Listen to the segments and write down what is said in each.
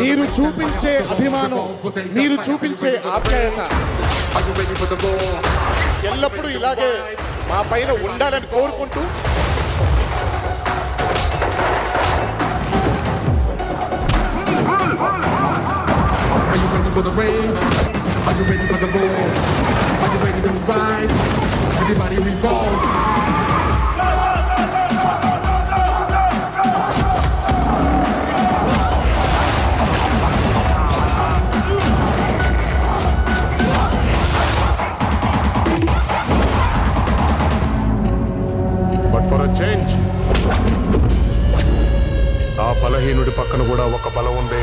మీరు చూపించే అభిమానం మీరు చూపించే ఆప్యాయత ఎల్లప్పుడూ ఇలాగే మా పైన ఉండాలని కోరుకుంటూ Are you ready for the rage? Are you ready for the roar? But for a change ఆ బలహీనుడి పక్కన కూడా ఒక బలం ఉంది.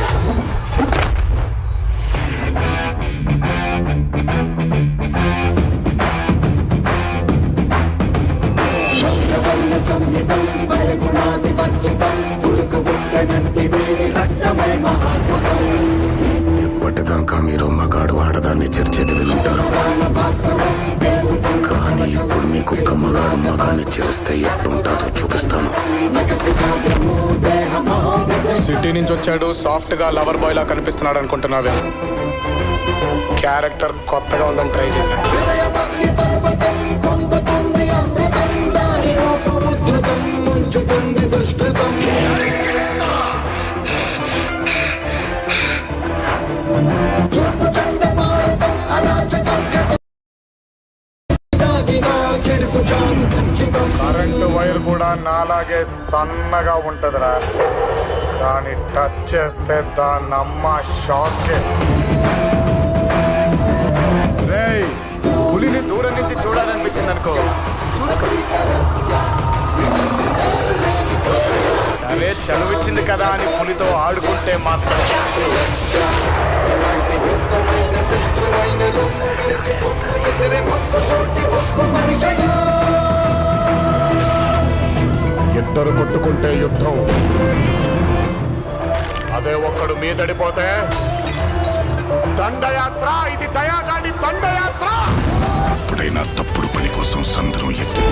ఇప్పటిదాకా మీరు మగాడు ఆడదాన్ని చర్చేది వినుంటారు కానీ నీకు కమ్మగాడు మగాన్ని చేస్తే ఎట్టుంటాదో చూపిస్తాను సిటీ నుంచి వచ్చాడు సాఫ్ట్గా లవర్ బాయ్ లా కనిపిస్తున్నాడు అనుకుంటున్నావే. క్యారెక్టర్ కొత్తగా ఉందని ట్రై చేశాను కరెంటు వైర్ కూడా నాలాగే సన్నగా ఉంటదిరా. దాన్ని టచ్ చేస్తే దాన్నమ్మ షాక్ రేయ్ పులిని దూరం నుంచి చూడాలనిపించింది అనుకో. అరే చనువిచ్చింది కదా అని పులితో ఆడుకుంటే మాత్రం ఇద్దరు కొట్టుకుంటే యుద్ధం. అదే ఒక్కడు మీదడిపోతే దండయాత్ర ఇది దయాగాడి దండయాత్ర! ఎప్పుడైనా తప్పుడు పని కోసం సంద్రం ఎక్కి